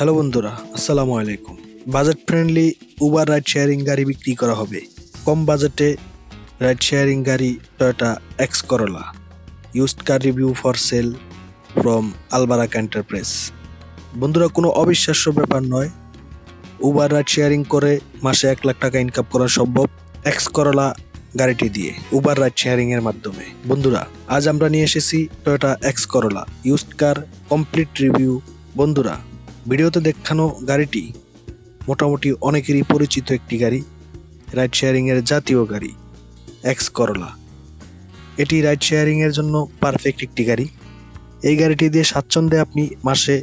Hello বন্ধুরা, আসসালামু আলাইকুম। Budget friendly Uber ride sharing গাড়ি বিক্রি করা হবে। কম বাজেটে রাইড শেয়ারিং গাড়ি Toyota X Corolla used car review for sale from Albarak enterprise বন্ধুরা, কোনো অবিশ্বাস্য ব্যাপার নয়। উবার রাইড শেয়ারিং করে মাসে এক লাখ টাকা ইনকাম করা সম্ভব এক্স করলা গাড়িটি দিয়ে উবার রাইড শেয়ারিং এর মাধ্যমে। বন্ধুরা, আজ আমরা নিয়ে এসেছি Toyota X Corolla used car complete review বন্ধুরা ভিডিওতে দেখানো গাড়িটি মোটামুটি অনেকেরই পরিচিত একটি গাড়ি রাইড শেয়ারিং এর জাতীয় গাড়ি এক্স করলা এটি রাইড শেয়ারিং এর জন্য পারফেক্ট একটি গাড়ি। এই গাড়িটি দিয়ে স্বাচ্ছন্দ্যে আপনি মাসে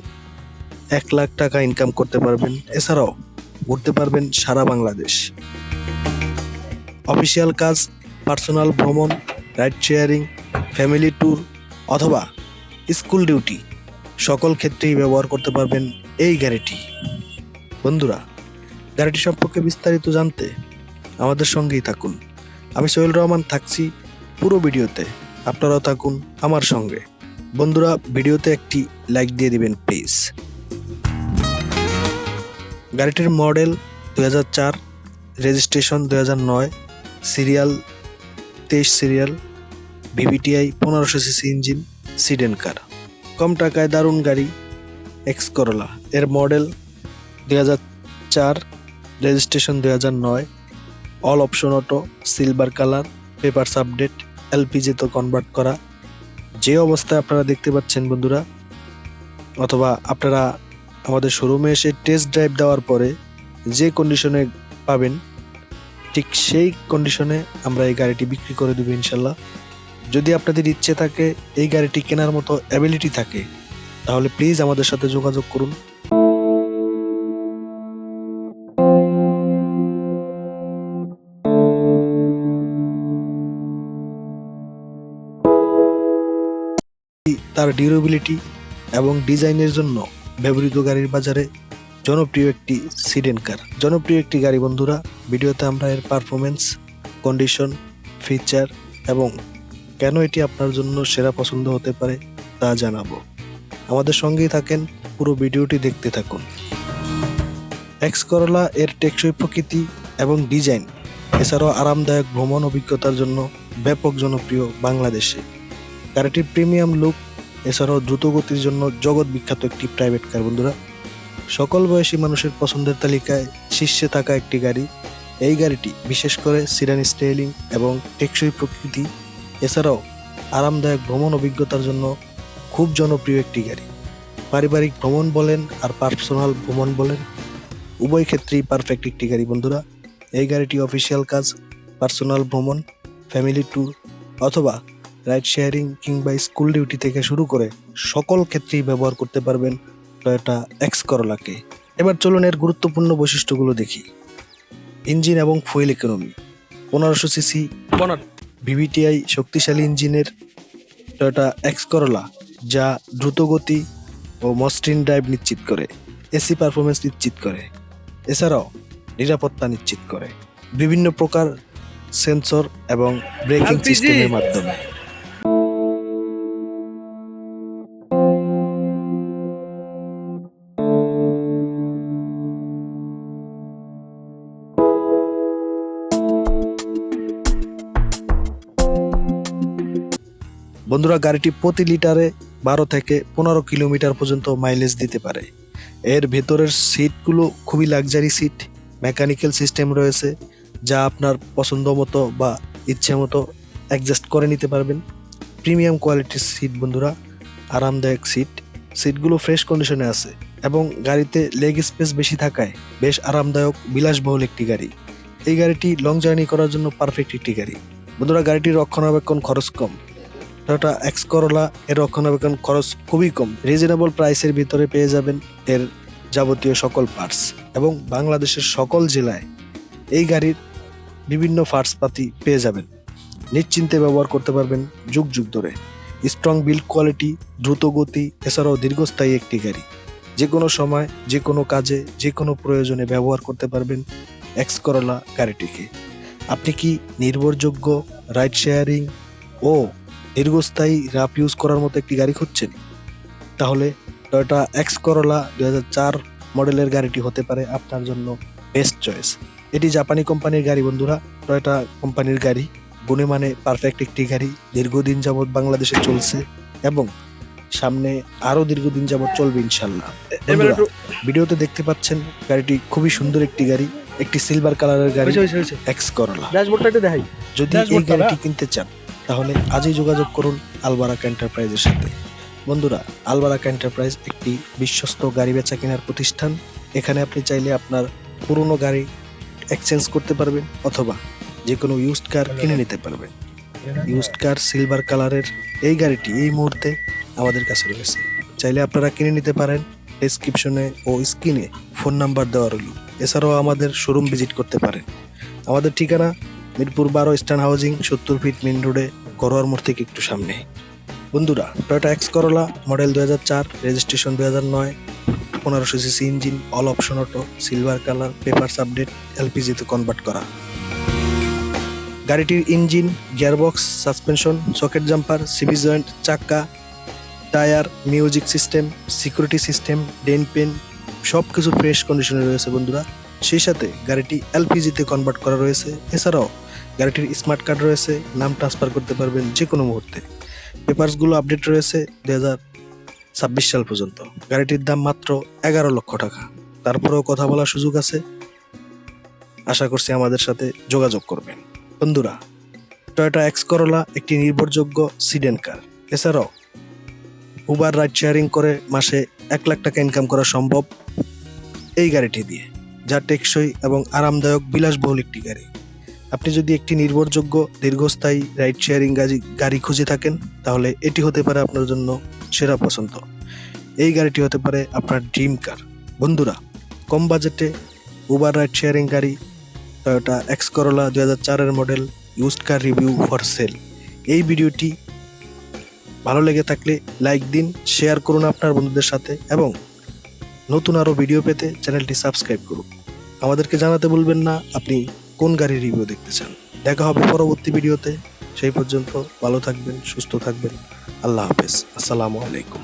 এক লাখ টাকা ইনকাম করতে পারবেন। এছাড়াও ঘুরতে পারবেন সারা বাংলাদেশ। অফিসিয়াল কাজ পার্সোনাল ভ্রমণ রাইড শেয়ারিং ফ্যামিলি ট্যুর অথবা স্কুল ডিউটি সকল ক্ষেত্রেই ব্যবহার করতে পারবেন এই গাড়িটি। বন্ধুরা, গাড়িটি সম্পর্কে বিস্তারিত জানতে আমাদের সঙ্গেই থাকুন। আমি সোহেল রহমান থাকছি পুরো ভিডিওতে। আপনারাও থাকুন আমার সঙ্গে। বন্ধুরা, ভিডিওতে একটি লাইক দিয়ে দিবেন, প্লিজ। গাড়িটির মডেল দু রেজিস্ট্রেশন দু সিরিয়াল, তেইশ সিরিয়াল, ভিভিটিআই পনেরোশো সিসি ইঞ্জিন, সিডেন কার। কম টাকায় দারুণ গাড়ি, এক্স করলা। এর মডেল দুই হাজার চার, রেজিস্ট্রেশন দুই হাজার নয়, all option auto, silver colour, papers update এলপিজিতে convert করা। যে অবস্থায় আপনারা দেখতে পাচ্ছেন বন্ধুরা, অথবা আপনারা আমাদের শোরুমে এসে টেস্ট ড্রাইভ দেওয়ার পরে যে কন্ডিশনে পাবেন, ঠিক সেই কন্ডিশনে আমরা এই গাড়িটি বিক্রি করে দেবো ইনশাল্লাহ। যদি আপনাদের ইচ্ছে থাকে, এই গাড়িটি কেনার মতো অ্যাবিলিটি থাকে, তাহলে প্লিজ আমাদের সাথে যোগাযোগ করুন। তার ডিউরেবিলিটি এবং ডিজাইনের জন্য ব্যবহৃত গাড়ির বাজারে জনপ্রিয় একটি সিডেন কার জনপ্রিয় একটি গাড়ি বন্ধুরা, ভিডিওতে আমরা এর পারফরমেন্স কন্ডিশন ফিচার এবং কেন এটি আপনার জন্য সেরা পছন্দ হতে পারে তা জানাব। আমাদের সঙ্গেই থাকেন, পুরো ভিডিওটি দেখতে থাকুন। এক্স করলা এর টেকসই প্রকৃতি এবং ডিজাইন, এছাড়াও আরামদায়ক ভ্রমণ অভিজ্ঞতার জন্য ব্যাপক জনপ্রিয় বাংলাদেশে। গাড়িটির প্রিমিয়াম লুক এছাড়াও দ্রুতগতির জন্য জগৎ বিখ্যাত একটি প্রাইভেট কার বন্ধুরা। সকল বয়সী মানুষের পছন্দের তালিকায় শীর্ষে থাকা একটি গাড়ি। এই গাড়িটি বিশেষ করে সিরান স্টাইলিং এবং টেকসই প্রকৃতি, এছাড়াও আরামদায়ক ভ্রমণ অভিজ্ঞতার জন্য খুব জনপ্রিয় একটি গাড়ি। পারিবারিক ভ্রমণ বলেন আর পার্সোনাল ভ্রমণ বলেন, উভয় ক্ষেত্রেই পারফেক্ট একটি গাড়ি, বন্ধুরা। এই গাড়িটি অফিসিয়াল কাজ পার্সোনাল ভ্রমণ ফ্যামিলি ট্যুর অথবা রাইড শেয়ারিং কিংবা স্কুল ডিউটি থেকে শুরু করে সকল ক্ষেত্রেই ব্যবহার করতে পারবেন টয়োটা এক্স করলাকে এবার চলুন এর গুরুত্বপূর্ণ বৈশিষ্ট্যগুলো দেখি। ইঞ্জিন এবং ফুয়েল ইকোনমি পনেরোশো সিসি ভিভিটিআই শক্তিশালী ইঞ্জিনের টয়োটা এক্স করলা যা দ্রুতগতি ও মসৃণ ড্রাইভ নিশ্চিত করে এসি পারফরমেন্স নিশ্চিত করে এছাড়াও নিরাপত্তা নিশ্চিত করে। বিভিন্ন প্রকার সেন্সর এবং ব্রেকিং সিস্টেমের মাধ্যমে। বন্ধুরা, গাড়িটি প্রতি লিটারে বারো থেকে পনেরো কিলোমিটার পর্যন্ত মাইলেজ দিতে পারে। এর ভেতরের সিটগুলো খুবই লাক্সারি সিট মেকানিক্যাল সিস্টেম রয়েছে, যা আপনার পছন্দ মতো বা ইচ্ছে মতো অ্যাডজাস্ট করে নিতে পারবেন। প্রিমিয়াম কোয়ালিটির সিট বন্ধুরা, আরামদায়ক সিট সিটগুলো ফ্রেশ কন্ডিশনে আছে এবং গাড়িতে লেগ স্পেস বেশি থাকায় বেশ আরামদায়ক, বিলাসবহুল একটি গাড়ি। এই গাড়িটি লং জার্নি করার জন্য পারফেক্ট একটি গাড়ি। বন্ধুরা, গাড়িটির রক্ষণাবেক্ষণ খরচ কম। টয়োটা এক্স করলা এর রক্ষণাবেক্ষণ খরচ খুবই কম। রিজনেবল প্রাইসের ভিতরে পেয়ে যাবেন এর যাবতীয় সকল পার্টস এবং বাংলাদেশের সকল জেলায় এই গাড়ির বিভিন্ন পার্টস পাতি পেয়ে যাবেন। নিশ্চিন্তে ব্যবহার করতে পারবেন যুগ যুগ ধরে। স্ট্রং বিল্ড কোয়ালিটি, দ্রুত গতি, এছাড়াও দীর্ঘস্থায়ী একটি গাড়ি। যে কোনো সময় যে কোনো কাজে যে কোনো প্রয়োজনে ব্যবহার করতে পারবেন এক্স করলা গাড়িটিকে। আপনি কি নির্ভরযোগ্য, রাইড শেয়ারিং ও দীর্ঘস্থায়ী রাপ ইউজ করার মতো একটি গাড়ি খুঁজছেন। তাহলে টয়োটা এক্স করলা দু হাজার চার মডেলের গাড়িটি হতে পারে আপনার জন্য বেস্ট চয়েস। এটি জাপানি কোম্পানির গাড়ি বন্ধুরা। টয়োটা কোম্পানির গাড়ি। গুণে মানে পারফেক্ট একটি গাড়ি। দীর্ঘদিন যাবৎ বাংলাদেশে চলছে এবং সামনে আরও দীর্ঘদিন যাবৎ চলবে ইনশাল্লাহ ভিডিওতে দেখতে পাচ্ছেন গাড়িটি খুবই সুন্দর একটি গাড়ি। একটি সিলভার কালারের গাড়ি এক্স করলা। যদি এই গাড়িটি কিনতে চান তাহলে আজই যোগাযোগ করুন আলবারাক এন্টারপ্রাইজের সাথে। বন্ধুরা, আলবারাক এন্টারপ্রাইজ একটি বিশ্বস্ত গাড়ি বেচা কেনার প্রতিষ্ঠান। এখানে আপনি চাইলে আপনার পুরনো গাড়ি এক্সচেঞ্জ করতে পারবেন অথবা যে কোনো ইউজড কার কিনে নিতে পারবেন। ইউজড কার সিলভার কালারের এই গাড়িটি এই মুহূর্তে আমাদের কাছে রয়েছে। চাইলে আপনারা কিনে নিতে পারেন। ডেসক্রিপশনে ও স্ক্রিনে ফোন নাম্বার দেওয়া রইল। এছাড়াও আমাদের শোরুম ভিজিট করতে পারেন। আমাদের ঠিকানা মিরপুর বারো স্টান হাউজিং সত্তর ফিট মেন রোডে করোয়ার মোড় থেকে একটু সামনে। বন্ধুরা টয়োটা এক্স করোলা মডেল দু চার রেজিস্ট্রেশন দু হাজার নয়, পনেরোশো CC engine all option auto silver colour papers update এলপিজিতে convert করা। গাড়িটির engine gearbox suspension socket jumper CB joint চাক্কা tyre music system security system ডেন পেন সব কিছু ফ্রেশ কন্ডিশনে রয়েছে বন্ধুরা। সেই সাথে গাড়িটি এলপিজিতে কনভার্ট করা রয়েছে। এছাড়াও গাড়িটির স্মার্ট কার্ড রয়েছে, নাম ট্রান্সফার করতে পারবেন যে কোনো মুহূর্তে। পেপারসগুলো আপডেট রয়েছে দু হাজার ছাব্বিশ সাল পর্যন্ত। গাড়িটির দাম মাত্র এগারো লক্ষ টাকা। তারপরেও কথা বলার সুযোগ আছে। আশা করছি আমাদের সাথে যোগাযোগ করবেন। বন্ধুরা টয়োটা এক্স করোলা একটি নির্ভরযোগ্য সিডেন কার এছাড়াও উবার রাইড শেয়ারিং করে মাসে এক লাখ টাকা ইনকাম করা সম্ভব এই গাড়িটি দিয়ে। যা টেকসই এবং আরামদায়ক বিলাসবহুল একটি গাড়ি। আপনি যদি একটি নির্ভরযোগ্য, দীর্ঘস্থায়ী রাইড শেয়ারিং গাড়ি গাড়ি খুঁজে থাকেন, তাহলে এটি হতে পারে আপনার জন্য সেরা পছন্দ। এই গাড়িটি হতে পারে আপনার ড্রিম কার বন্ধুরা, কম বাজেটে উবার রাইড শেয়ারিং গাড়ি টয়োটা এক্স করোলা দু হাজার চারের model used car review for sale এই ভিডিওটি ভালো লেগে থাকলে লাইক দিন শেয়ার করুন আপনার বন্ধুদের সাথে এবং নতুন আরও ভিডিও পেতে চ্যানেলটি সাবস্ক্রাইব করুন। আমাদেরকে জানাতে বলবেন না, আপনি কোন গাড়ির রিভিউ দেখতে চান। দেখা হবে পরবর্তী ভিডিওতে সেই পর্যন্ত ভালো থাকবেন, সুস্থ থাকবেন। আল্লাহ হাফেজ। আসসালামু আলাইকুম।